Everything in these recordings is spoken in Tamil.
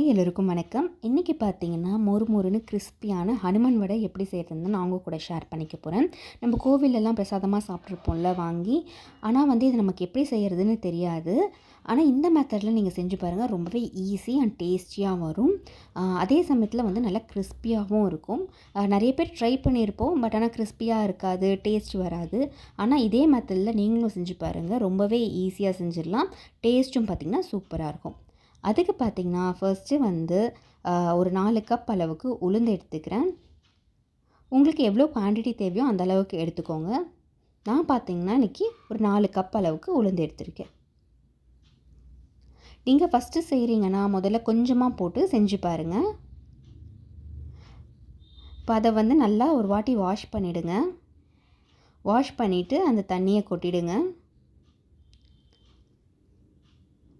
எல்லோருக்கும் வணக்கம். இன்றைக்கி பார்த்தீங்கன்னா மொறு மொறுன்னு கிறிஸ்பியான ஹனுமன் வடை எப்படி செய்கிறதுன்னு நான் அவங்க கூட ஷேர் பண்ணிக்க போகிறேன் நம்ம கோவிலெல்லாம் பிரசாதமாக சாப்பிட்ருப்போம்ல வாங்கி. ஆனால் வந்து இது நமக்கு எப்படி செய்கிறதுன்னு தெரியாது. ஆனால் இந்த மெத்தடில் நீங்கள் செஞ்சு பாருங்கள் ரொம்பவே ஈஸி அண்ட் டேஸ்டியாக வரும். அதே சமயத்தில் வந்து நல்லா கிறிஸ்பியாகவும் இருக்கும். நிறைய பேர் ட்ரை பண்ணியிருப்போம் பட் ஆனால் கிறிஸ்பியாக இருக்காது டேஸ்ட் வராது. ஆனால் இதே மெத்தடில் நீங்களும் செஞ்சு பாருங்கள் ரொம்பவே ஈஸியாக செஞ்சிடலாம். டேஸ்ட்டும் பார்த்திங்கன்னா சூப்பராக இருக்கும். அதுக்கு பார்த்திங்கன்னா ஃபர்ஸ்ட்டு வந்து ஒரு நாலு கப் அளவுக்கு உளுந்து எடுத்துக்கிறேன். உங்களுக்கு எவ்வளோ குவான்டிட்டி தேவையோ அந்த அளவுக்கு எடுத்துக்கோங்க. நான் பார்த்தீங்கன்னா இன்றைக்கி ஒரு நாலு கப் அளவுக்கு உளுந்து எடுத்திருக்கேன். நீங்கள் ஃபஸ்ட்டு செய்கிறீங்கன்னா முதல்ல கொஞ்சமாக போட்டு செஞ்சு பாருங்கள் இப்போ அதை வந்து நல்லா ஒரு வாட்டி வாஷ் பண்ணிவிடுங்க வாஷ் பண்ணிவிட்டு அந்த தண்ணியை கொட்டிடுங்க.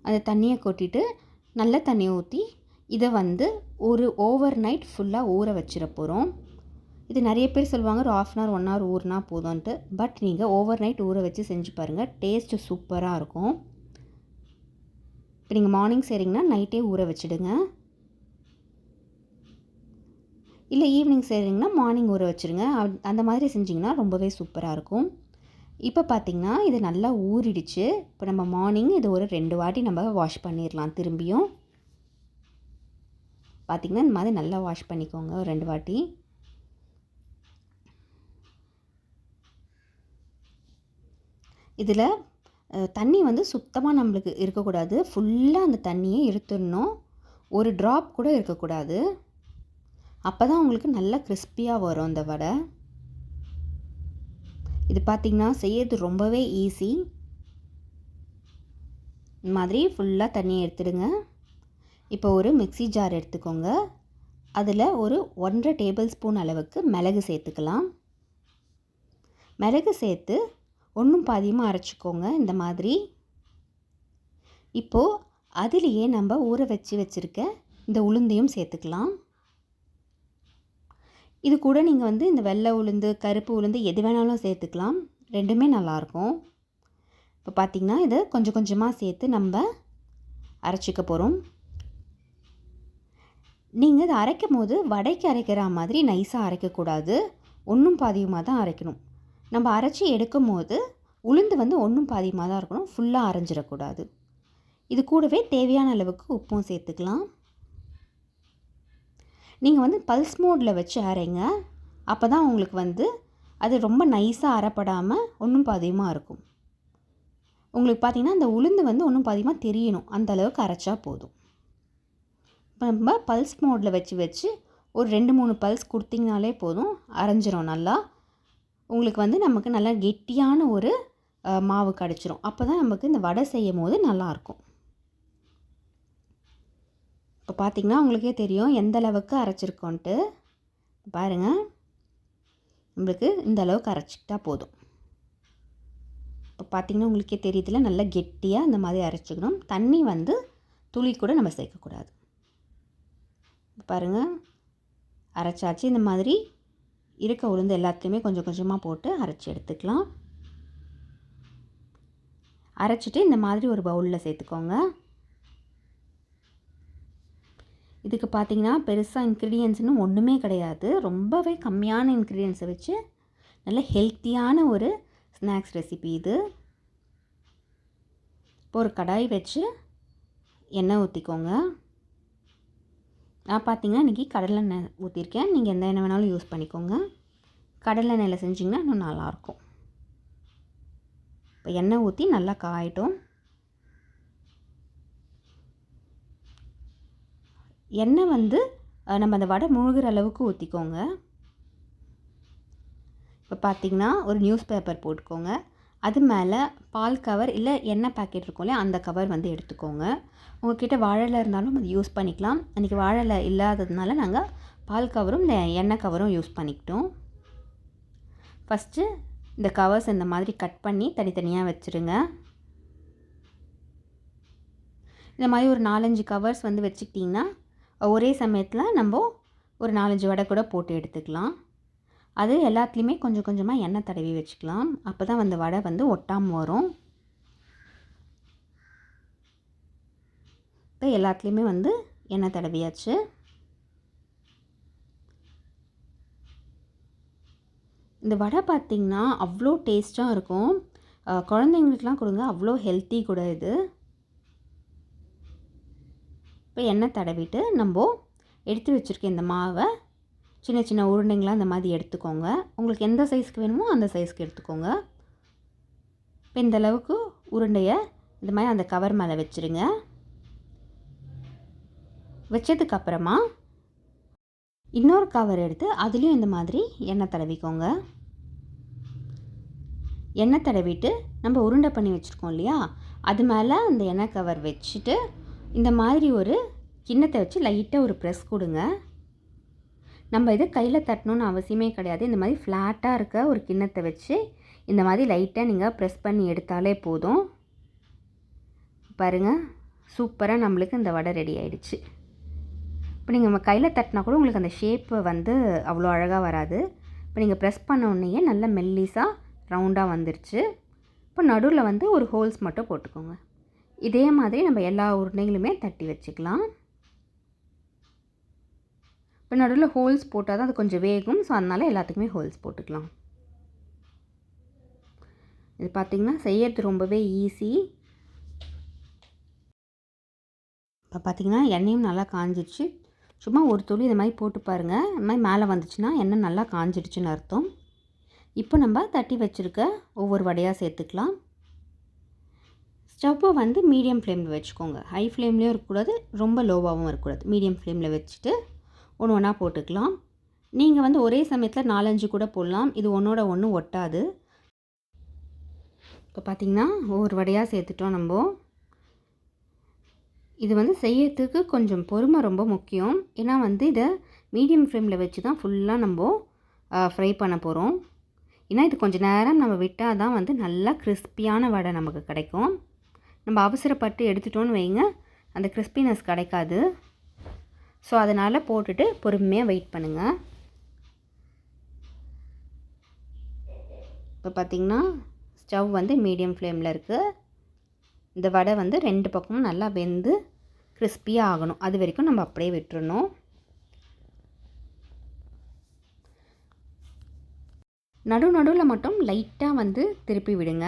அந்த தண்ணியை கொட்டிட்டு நல்ல தண்ணி ஊற்றி இதை வந்து ஒரு ஓவர் நைட் ஃபுல்லாக ஊற வச்சிட போகிறோம் இது நிறைய பேர் சொல்லுவாங்க ஒரு half an hour one hour ஊறினா போதும்ன்ட்டு. பட் நீங்கள் ஓவர் நைட் ஊற வச்சு செஞ்சு பாருங்கள் டேஸ்ட்டு சூப்பராக இருக்கும். இப்போ நீங்கள் மார்னிங் செய்கிறீங்கன்னா நைட்டே ஊற வச்சுடுங்க. இல்லை ஈவினிங் செய்கிறீங்கன்னா மார்னிங் ஊற வச்சுருங்க. அந்த மாதிரி செஞ்சிங்கன்னா ரொம்பவே சூப்பராக இருக்கும். இப்போ பார்த்தீங்கன்னா இது நல்லா ஊறிடுச்சு. இப்போ நம்ம மார்னிங் இது ஒரு ரெண்டு வாட்டி நம்ம வாஷ் பண்ணிடலாம் திரும்பியும். பார்த்திங்கன்னா இந்த மாதிரி நல்லா வாஷ் பண்ணிக்கோங்க ஒரு ரெண்டு வாட்டி. இதில் தண்ணி வந்து சுத்தமாக நம்மளுக்கு இருக்கக்கூடாது. ஃபுல்லாக அந்த தண்ணியை இழுத்துடணும் ஒரு ட்ராப் கூட இருக்கக்கூடாது. அப்போ தான் உங்களுக்கு நல்லா கிறிஸ்பியாக வரும் அந்த வடை. இது பார்த்திங்கன்னா செய்யறது ரொம்பவே ஈஸி இந்த மாதிரி ஃபுல்லாக தண்ணியை எடுத்துடுங்க. இப்போ ஒரு மிக்ஸி ஜார் எடுத்துக்கோங்க. அதில் ஒரு ஒன்றரை டேபிள் ஸ்பூன் அளவுக்கு மிளகு சேர்த்துக்கலாம். மிளகு சேர்த்து ஒன்றும் பாதியமாக அரைச்சிக்கோங்க இந்த மாதிரி. இப்போது அதுலேயே நம்ம ஊற வச்சு வச்சுருக்க இந்த உளுந்தையும் சேர்த்துக்கலாம். இது கூட நீங்கள் வந்து இந்த வெள்ளை உளுந்து கருப்பு உளுந்து எது வேணாலும் சேர்த்துக்கலாம். ரெண்டுமே நல்லாயிருக்கும். இப்போ பார்த்திங்கன்னா இதை கொஞ்சம் கொஞ்சமாக சேர்த்து நம்ம அரைச்சிக்க போகிறோம் நீங்கள் இதை அரைக்கும் போது வடைக்கு அரைக்கிற மாதிரி நைஸாக அரைக்கக்கூடாது. ஒன்றும் பாதியமாக தான் அரைக்கணும். நம்ம அரைச்சி எடுக்கும் போது உளுந்து வந்து ஒன்றும் பாதியமாக தான் இருக்கணும். ஃபுல்லாக அரைஞ்சிடக்கூடாது. இது கூடவே தேவையான அளவுக்கு உப்பும் சேர்த்துக்கலாம். நீங்கள் வந்து பல்ஸ் மோடில் வச்சு அரைங்க. அப்போ தான் உங்களுக்கு வந்து அது ரொம்ப நைஸாக அரைப்படாமல் ஒன்றும் பாதியமாக இருக்கும். உங்களுக்கு பார்த்தீங்கன்னா அந்த உளுந்து வந்து ஒன்றும் பாதியமாக தெரியணும். அந்த அளவுக்கு அரைச்சா போதும். இப்போ நம்ம பல்ஸ் மோடில் வச்சு வச்சு ஒரு ரெண்டு மூணு பல்ஸ் கொடுத்தீங்கனாலே போதும். அரைஞ்சிரும் நல்லா. உங்களுக்கு வந்து நமக்கு நல்லா கெட்டியான ஒரு மாவு கிடச்சிரும். அப்போ தான் நமக்கு இந்த வடை செய்யும் போது நல்லாயிருக்கும் இப்போ பார்த்தீங்கன்னா உங்களுக்கே தெரியும் எந்த அளவுக்கு அரைச்சிருக்கோன்ட்டு. பாருங்கள் நம்மளுக்கு இந்த அளவுக்கு அரைச்சிக்கிட்டா போதும். இப்போ பார்த்திங்கன்னா உங்களுக்கே தெரியுதுல நல்லா கெட்டியாக இந்த மாதிரி அரைச்சிக்கணும். தண்ணி வந்து துளி கூட நம்ம சேர்க்கக்கூடாது. பாருங்கள் அரைச்சாச்சு. இந்த மாதிரி இருக்க உளுந்து எல்லாத்தையுமே கொஞ்சம் கொஞ்சமாக போட்டு அரைச்சி எடுத்துக்கலாம். அரைச்சிட்டு இந்த மாதிரி ஒரு பவுலில் சேர்த்துக்கோங்க. இதுக்கு பார்த்தீங்கன்னா பெருசாக இன்க்ரீடியன்ஸ்னு ஒன்றுமே கிடையாது. ரொம்பவே கம்மியான இன்க்ரீடியன்ஸை வச்சு நல்ல ஹெல்த்தியான ஒரு ஸ்நாக்ஸ் ரெசிபி இது. இப்போ ஒரு கடாய் வச்சு எண்ணெய் ஊற்றிக்கோங்க நான் பார்த்தீங்கன்னா இன்றைக்கி கடலெண்ணெய் ஊற்றிருக்கேன் நீங்கள் எந்த எண்ணெய் வேணாலும் யூஸ் பண்ணிக்கோங்க. கடலெண்ணெயில் செஞ்சிங்கன்னா இன்னும் நல்லாயிருக்கும். இப்போ எண்ணெய் ஊற்றி நல்லா காயிட்டும். எண்ணெய் வந்து நம்ம அந்த வடை முழுகிற அளவுக்கு ஊற்றிக்கோங்க இப்போ பார்த்தீங்கன்னா ஒரு நியூஸ் பேப்பர் போட்டுக்கோங்க. அது மேலே பால் கவர் இல்லை எண்ணெய் பாக்கெட் இருக்கும் இல்லையா அந்த கவர் வந்து எடுத்துக்கோங்க. உங்கள்கிட்ட வாழலை இருந்தாலும் அது யூஸ் பண்ணிக்கலாம். அன்றைக்கி வாழலை இல்லாததுனால நாங்கள் பால் கவரும் இந்த எண்ணெய் கவரும் யூஸ் பண்ணிக்கிட்டோம். ஃபஸ்ட்டு இந்த கவர்ஸ் இந்த மாதிரி கட் பண்ணி தனித்தனியாக வச்சுருங்க. இந்த மாதிரி ஒரு நாலஞ்சு கவர்ஸ் வந்து வச்சுக்கிட்டிங்கன்னா ஒரே சமயத்தில் நம்ம ஒரு நாலஞ்சு வடை கூட போட்டு எடுத்துக்கலாம். அது எல்லாத்துலேயுமே கொஞ்சம் கொஞ்சமாக எண்ணெய் தடவி வச்சுக்கலாம். அப்போ தான் அந்த வடை வந்து ஒட்டாமல் வரும். இப்போ எல்லாத்துலேயுமே வந்து எண்ணெய் தடவியாச்சு. இந்த வடை பார்த்திங்கன்னா அவ்வளோ டேஸ்ட்டாக இருக்கும். குழந்தைங்களுக்குலாம் கொடுங்க அவ்வளோ ஹெல்த்தி கூட இது. இப்போ எண்ணெய் தடவிட்டு நம்ம எடுத்து வச்சுருக்க இந்த மாவை சின்ன சின்ன உருண்டைங்களாக இந்த மாதிரி எடுத்துக்கோங்க. உங்களுக்கு எந்த சைஸ்க்கு வேணுமோ அந்த சைஸ்க்கு எடுத்துக்கோங்க. இப்போ இந்தளவுக்கு உருண்டையை இந்த மாதிரி அந்த கவர் மேலே வச்சுருங்க. வச்சதுக்கப்புறமா இன்னொரு கவர் எடுத்து அதுலேயும் இந்த மாதிரி எண்ணெய் தடவிக்கோங்க. எண்ணெய் தடவிட்டு நம்ம உருண்டை பண்ணி வச்சுருக்கோம் இல்லையா? அது மேலே அந்த எண்ணெய் கவர் வச்சுட்டு இந்த மாதிரி ஒரு கிண்ணத்தை வச்சு லைட்டாக ஒரு ப்ரெஸ் கொடுங்க. நம்ம இது கையில் தட்டணும்னு அவசியமே கிடையாது. இந்த மாதிரி ஃப்ளாட்டாக இருக்க ஒரு கிண்ணத்தை வச்சு இந்த மாதிரி லைட்டாக நீங்கள் ப்ரெஸ் பண்ணி எடுத்தாலே போதும். பாருங்கள் சூப்பராக நம்மளுக்கு இந்த வடை ரெடி ஆயிடுச்சு. இப்போ நீங்கள் நம்ம கையில் தட்டினா கூட உங்களுக்கு அந்த ஷேப்பு வந்து அவ்வளோ அழகாக வராது. இப்போ நீங்கள் ப்ரெஸ் பண்ண உடனேயே நல்ல மெல்லிஸாக ரவுண்டாக வந்துருச்சு. இப்போ நடுவில் வந்து ஒரு ஹோல்ஸ் மட்டும் போட்டுக்கோங்க. இதே மாதிரி நம்ம எல்லா உருண்டைகளுமே தட்டி வச்சுக்கலாம். இப்போ நடுவில் ஹோல்ஸ் போட்டால் தான் அது கொஞ்சம் வேகும். ஸோ அதனால் எல்லாத்துக்குமே ஹோல்ஸ் போட்டுக்கலாம். இது பார்த்திங்கன்னா செய்யறது ரொம்பவே ஈஸி இப்போ பார்த்திங்கன்னா எண்ணெயும் நல்லா காஞ்சிடுச்சு சும்மா ஒரு துளி இந்த மாதிரி போட்டு பாருங்கள் இந்த மாதிரி மேலே வந்துச்சுன்னா எண்ணெய் நல்லா காஞ்சிடுச்சுன்னு அர்த்தம். இப்போ நம்ம தட்டி வச்சுருக்க ஒவ்வொரு வடையாக சேர்த்துக்கலாம். ஸ்டவ்வை வந்து மீடியம் ஃப்ளேமில் வச்சுக்கோங்க. ஹை ஃப்ளேம்லேயும் இருக்கக்கூடாது ரொம்ப லோவாகவும் இருக்கக்கூடாது. மீடியம் ஃப்ளேமில் வச்சுட்டு ஒன்று ஒன்றா போட்டுக்கலாம். நீங்கள் வந்து ஒரே சமயத்தில் நாலஞ்சு கூட போடலாம். இது ஒன்றோட ஒன்று ஒட்டாது. இப்போ பார்த்திங்கன்னா ஒவ்வொரு வடையாக சேர்த்துட்டோம் நம்ம. இது வந்து செய்யறதுக்கு கொஞ்சம் பொறுமை ரொம்ப முக்கியம். ஏன்னா வந்து இதை மீடியம் ஃப்ளேமில் வச்சு தான் ஃபுல்லாக நம்ம ஃப்ரை பண்ண போகிறோம் ஏன்னா இது கொஞ்சம் நேரம் நம்ம விட்டால் தான் வந்து நல்லா கிறிஸ்பியான வடை நமக்கு கிடைக்கும். நம்ம அவசரப்பட்டு எடுத்துட்டோன்னு வைங்க. அந்த கிறிஸ்பினஸ் கிடைக்காது. ஸோ அதனால் போட்டுட்டு பொறுமையாக வெயிட் பண்ணுங்கள் இப்போ பார்த்திங்கன்னா ஸ்டவ் வந்து மீடியம் ஃப்ளேமில் இருக்குது இந்த வடை வந்து ரெண்டு பக்கமும் நல்லா வெந்து கிறிஸ்பியாக ஆகணும். அது வரைக்கும் நம்ம அப்படியே விட்டுறணும். நடு நடுவில் மட்டும் லைட்டாக வந்து திருப்பி விடுங்க.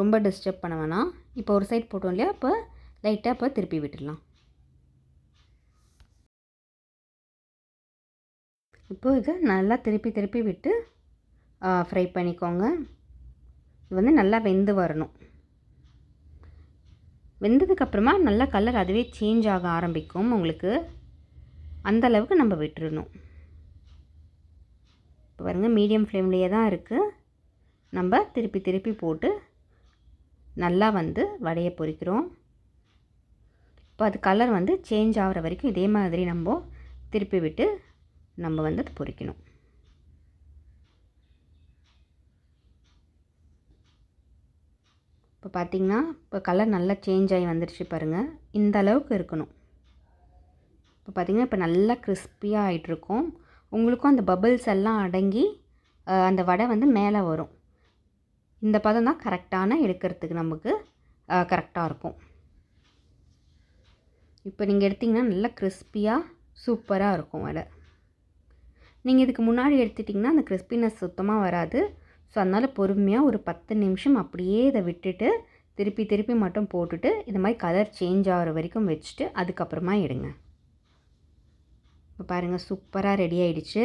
ரொம்ப டிஸ்டர்ப் பண்ண வேணாம். இப்போ ஒரு சைட் போட்டோம் இல்லையா? இப்போ லைட்டாக இப்போ திருப்பி விட்டுடலாம். இப்போ இதை நல்லா திருப்பி திருப்பி விட்டு ஃப்ரை பண்ணிக்கோங்க. இது வந்து நல்லா வெந்து வரணும். வெந்ததுக்கப்புறமா நல்லா கலர் அதுவே சேஞ்ச் ஆக ஆரம்பிக்கும் உங்களுக்கு. அந்த அளவுக்கு நம்ம விட்டுறணும். இப்போ பாருங்கள் மீடியம் ஃப்ளேம்லேயே தான் இருக்குது நம்ம திருப்பி திருப்பி போட்டு நல்லா வந்து வடையை பொரிக்கிறோம். இப்போ அது கலர் வந்து சேஞ்ச் ஆகிற வரைக்கும் இதே மாதிரி நம்ம திருப்பி விட்டு நம்ம வந்து அது பொறிக்கணும் இப்போ பார்த்திங்கன்னா இப்போ கலர் நல்லா சேஞ்ச் ஆகி வந்துருச்சு பாருங்கள் இந்த அளவுக்கு இருக்கணும். இப்போ பார்த்திங்கன்னா இப்போ நல்லா கிறிஸ்பியாக ஆகிட்ருக்கும் உங்களுக்கும் அந்த பபிள்ஸ் எல்லாம் அடங்கி அந்த வடை வந்து மேலே வரும். இந்த பதம் தான் கரெக்டான எடுக்கிறதுக்கு நமக்கு கரெக்டாக இருக்கும். இப்போ நீங்கள் எடுத்திங்கன்னா நல்லா கிறிஸ்பியாக சூப்பராக இருக்கும் வடை. நீங்கள் இதுக்கு முன்னாடி எடுத்துட்டிங்கன்னா அந்த கிறிஸ்பினஸ் சுத்தமாக வராது. ஸோ அதனால் பொறுமையாக ஒரு பத்து நிமிஷம் அப்படியே இதை விட்டுட்டு திருப்பி திருப்பி மட்டும் போட்டுட்டு இந்த மாதிரி கலர் சேஞ்ச் ஆகிற வரைக்கும் வச்சுட்டு அதுக்கப்புறமா எடுங்க. இப்போ பாருங்கள் சூப்பராக ரெடி ஆகிடுச்சு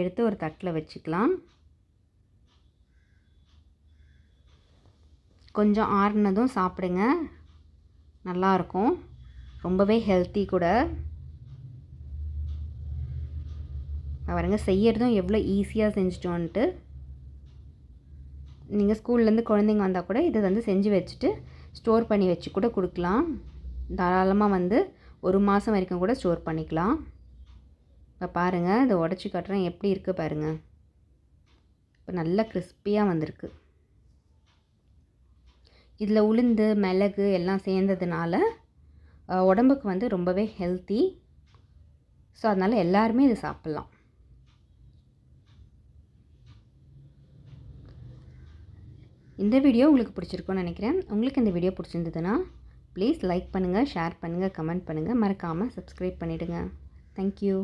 எடுத்து ஒரு தட்டில் வச்சுக்கலாம். கொஞ்சம் ஆறுனதும் சாப்பிடுங்க. நல்லாயிருக்கும் ரொம்பவே ஹெல்த்தி கூட. பாருங்க செய்யறதும் எவ்வளோ ஈஸியாக செஞ்சிட்டோன்ட்டு. நீங்கள் ஸ்கூல்லேருந்து குழந்தைங்க வந்தால் கூட இதை வந்து செஞ்சு வச்சுட்டு ஸ்டோர் பண்ணி வச்சு கூட கொடுக்கலாம். தாராளமாக வந்து ஒரு மாதம் வரைக்கும் கூட ஸ்டோர் பண்ணிக்கலாம். இப்போ பாருங்கள் இதை உடச்சி கட்டுறேன் எப்படி இருக்குது பாருங்கள் இப்போ நல்லா கிறிஸ்பியாக வந்திருக்கு. இதில் உளுந்து மிளகு எல்லாம் சேர்ந்ததுனால உடம்புக்கு வந்து ரொம்பவே ஹெல்த்தி ஸோ அதனால் எல்லாருமே இது சாப்பிட்லாம். இந்த வீடியோ உங்களுக்கு பிடிச்சிருக்கும்னு நினைக்கிறேன். உங்களுக்கு இந்த வீடியோ பிடிச்சிருந்ததுன்னா ப்ளீஸ் லைக் பண்ணுங்கள் ஷேர் பண்ணுங்கள் கமெண்ட் பண்ணுங்கள் மறக்காமல் சப்ஸ்கிரைப் பண்ணிவிடுங்க தேங்க்யூ